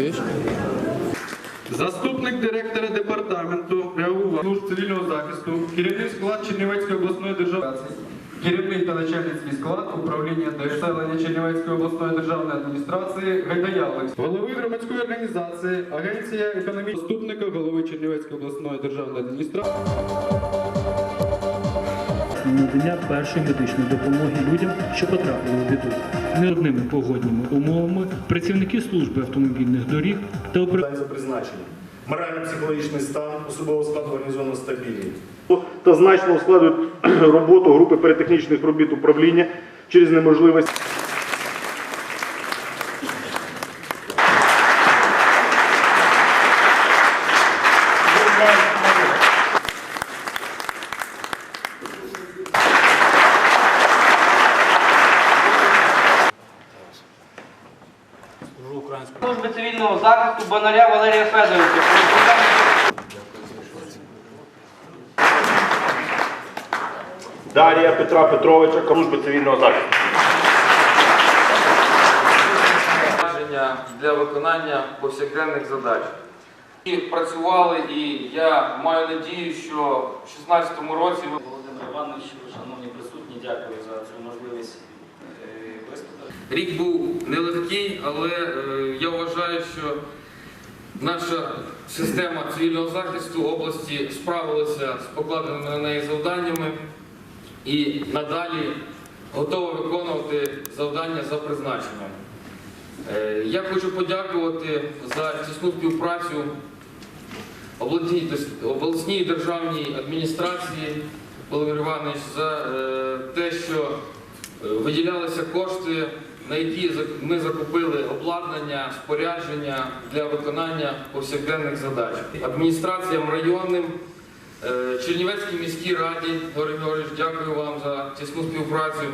Чуєш? Заступник директора департаменту реагування служб цивільного захисту, керівник склад Чернівецької обласної державної керівник та начальницький склад управління населення Чернівецької обласної державної адміністрації Гайдая Олексій. голови громадської організації Агенція економічного заступника голови Чернівецької обласної державної адміністрації. Надання першої медичної допомоги людям, що потрапили у біду. Неодними погодніми умовами працівники служби автомобільних доріг та за призначенням. Морально-психологічний стан особового складу організовано стабільний. Та значно ускладують роботу групи перетехнічних робіт управління через неможливість. Служби цивільного захисту Валерія Федоровича. Дарія Петра Петровича, служби цивільного захисту. Для виконання повсякденних задач. І працювали, і я маю надію, що в 2016 році ми Володимир Іванович, шановні присутні, дякую за цю можливість е, виступити. Рік був нелегкий, але е, я вважаю, що наша система цивільного захисту області справилася з покладеними на неї завданнями і надалі готова виконувати завдання за призначенням. Е, Я хочу подякувати за тісну співпрацю обласній, державній адміністрації Володимир Іванович за е, те, що е, виділялися кошти, на які ми закупили обладнання, спорядження для виконання повсякденних задач. Адміністраціям районним, е, Чернівецькій міській раді, Георгій Георгійович, дякую вам за тісну співпрацю.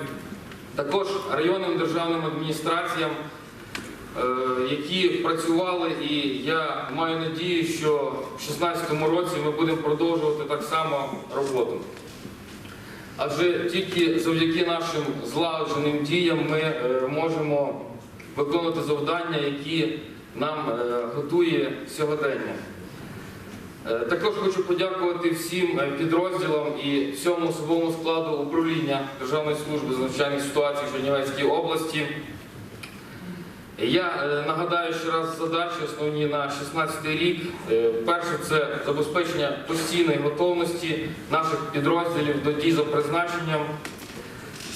Також районним державним адміністраціям, е, які працювали, і я маю надію, що в 2016 році ми будемо продовжувати так само роботу. Адже тільки завдяки нашим злагодженим діям ми е, можемо виконувати завдання, які нам е, готує сьогодення. Е, Також хочу подякувати всім підрозділам і всьому особовому складу управління Державної служби з надзвичайних ситуацій в Чернівецькій області. Я е, нагадаю ще раз задачі основні на 16 рік. Е, Перше це забезпечення постійної готовності наших підрозділів до дій за призначенням.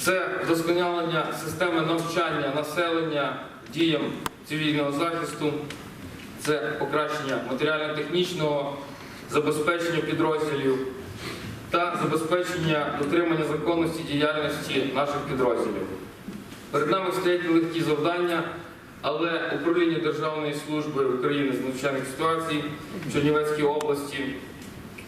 Це вдосконалення системи навчання населення діям цивільного захисту, це покращення матеріально-технічного забезпечення підрозділів та забезпечення дотримання законності діяльності наших підрозділів. Перед нами стоять нелегкі завдання, але управління Державної служби України з надзвичайних ситуацій в Чернівецькій області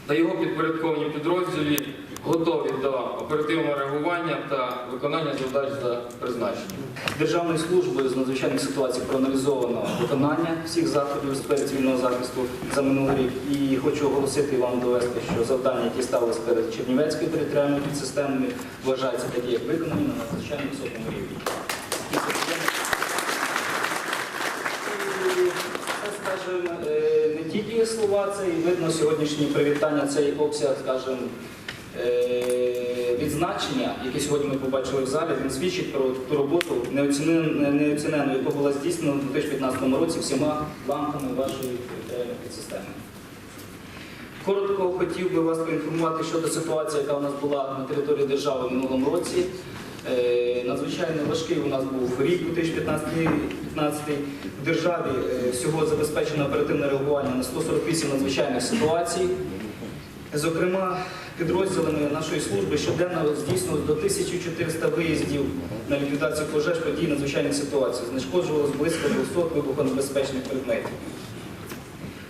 та його підпорядковані підрозділі готові до оперативного реагування та виконання завдач за призначенням. Державною службою з надзвичайних ситуацій проаналізовано виконання всіх заходів у сфері цивільного захисту за минулий рік. І хочу оголосити вам довести, що завдання, які ставились перед Чернівецькою територіальною підсистемою, вважаються такі, як виконані на надзвичайно високому рівні. Скажімо, е, не тільки слова, це і видно сьогоднішнє привітання, цей обсяг, скажімо, е, відзначення, яке сьогодні ми побачили в залі, він свідчить про ту роботу неоцінену, яка була здійснена у 2015 році всіма ланками вашої територіальної підсистеми. Коротко хотів би вас поінформувати щодо ситуації, яка у нас була на території держави в минулому році. Е, Надзвичайно важкий у нас був рік 2015 В державі е, всього забезпечено оперативне реагування на 148 надзвичайних ситуацій. Зокрема, підрозділами нашої служби щоденно здійснювалося до 1400 виїздів на ліквідацію пожеж подій надзвичайних ситуацій. Знешкоджувалось близько 200 вибухонебезпечних предметів.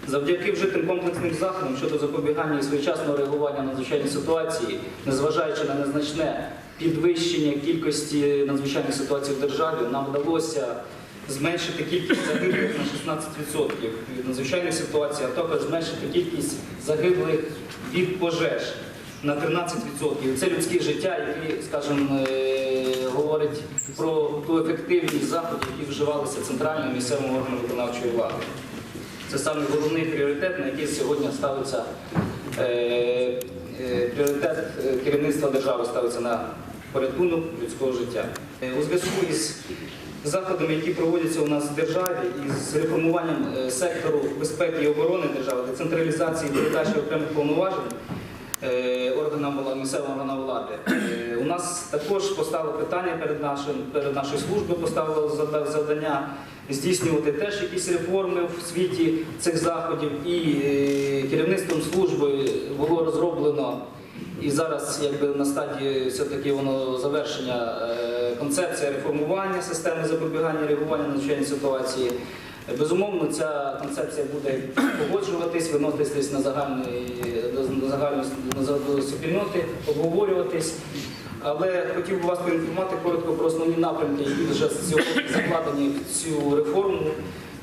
Завдяки вжитим комплексним заходам щодо запобігання і своєчасного реагування на надзвичайні ситуації, незважаючи на незначне підвищення кількості надзвичайних ситуацій в державі, нам вдалося зменшити кількість загиблих на 16% від надзвичайних ситуацій, а також зменшити кількість загиблих від пожеж на 13%. Це людське життя, які, скажімо, е, говорить про ту ефективність заходів, які вживалися центральним місцевим органом виконавчої влади. Це саме головний пріоритет, на який сьогодні ставиться е, е, пріоритет е, керівництва держави ставиться на порятунок людського життя. Е, У зв'язку із заходами, які проводяться у нас в державі, із реформуванням е, сектору безпеки і оборони держави, децентралізації і передачі окремих повноважень е, органам місцевим органам влади. Е, У нас також постало питання перед нашим перед нашою службою, поставило зада- завдання здійснювати теж якісь реформи в світі цих заходів. І керівництвом служби було розроблено і зараз якби на стадії все-таки воно завершення е, концепція реформування системи запобігання реагування на надзвичайні ситуації. Безумовно, ця концепція буде погоджуватись, виноситись на загальну на загальну спільноти, обговорюватись. Але хотів би вас поінформувати коротко про основні напрямки, які вже сьогодні закладені в цю реформу,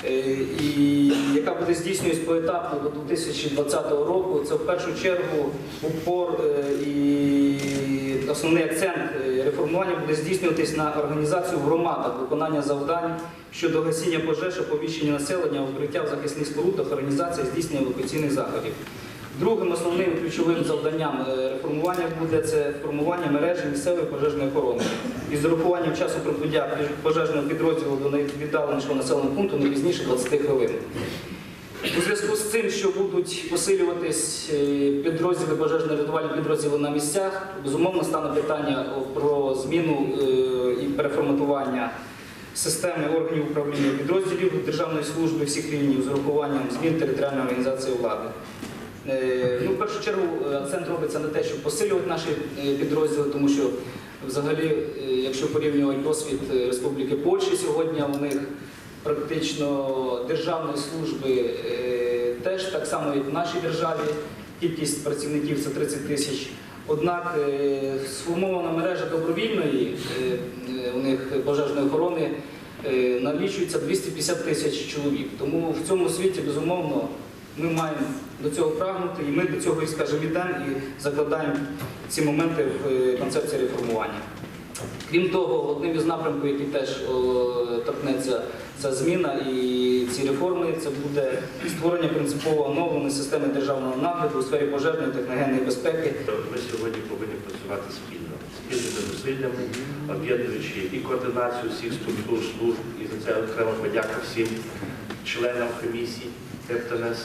і яка буде здійснюватися поетапно до 2020 року. Це в першу чергу упор е, і основний акцент е, реформування буде здійснюватись на організацію в громадах, виконання завдань щодо гасіння пожеж, оповіщення населення, укриття в захисних спорудах, організація здійснення евакуаційних заходів. Другим основним ключовим завданням е, реформування буде це формування мережі місцевої пожежної охорони із урахуванням часу прибуття пожежного підрозділу до найвіддаленішого населеного пункту не пізніше 20 хвилин. У зв'язку з цим, що будуть посилюватись е, підрозділи пожежно-рятувальні підрозділи на місцях, безумовно стане питання про зміну е, і переформатування системи органів управління підрозділів державної служби всіх рівнів з урахуванням змін територіальної організації влади. Е, Ну, в першу чергу е, акцент робиться на те, щоб посилювати наші е, підрозділи, тому що взагалі, якщо порівнювати досвід Республіки Польщі сьогодні, у них практично державної служби теж так само, як в нашій державі, кількість працівників це 30 тисяч. Однак сформована мережа добровільної у них пожежної охорони налічується 250 тисяч чоловік. Тому в цьому світі, безумовно, ми маємо до цього прагнути, і ми до цього, скажімо, йдемо і закладаємо ці моменти в е, концепції реформування. Крім того, одним із напрямків, який теж торкнеться ця зміна і ці реформи, це буде створення принципово оновленої системи державного нагляду у сфері пожежної техногенної безпеки. Ми сьогодні повинні працювати спільно, спільними зусиллями, об'єднуючи і координацію всіх структур служб, і за це окрема подяка всім членам комісії ТЕПТНС,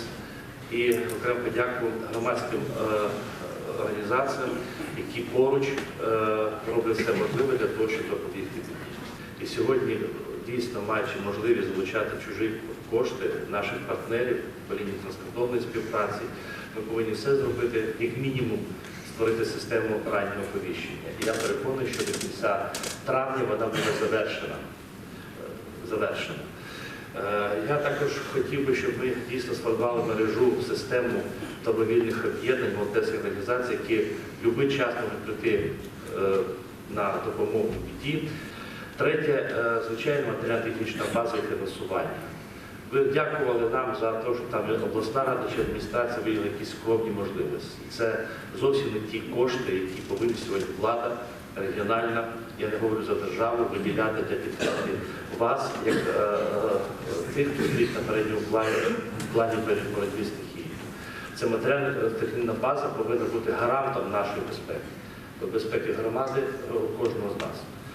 і окрема подяку громадським е, організаціям, які поруч е, роблять все можливе для того, щоб біді. І сьогодні дійсно маючи можливість залучати чужі кошти наших партнерів по лінії транскордонної співпраці, ми повинні все зробити, як мінімум, створити систему раннього оповіщення. І я переконаний, що до кінця травня вона буде завершена. Завершена. Е, Я також хотів би, щоб ми дійсно сформували мережу, систему добровільних об'єднань, волонтерських організацій, які в будь-який час можуть прийти на допомогу біді. Третє, е, звичайно, матеріально-технічна база і фінансування. Ви дякували нам за те, що там обласна рада чи адміністрація виявила якісь скромні можливості. Це зовсім не ті кошти, які повинні сьогодні влада регіональна, я не говорю за державу, виділяти для підтримки вас, як е, е, тих, хто стоїть на передньому плані, плані боротьби з стихією. Це матеріальна технічна база повинна бути гарантом нашої безпеки, безпеки громади е, кожного з нас.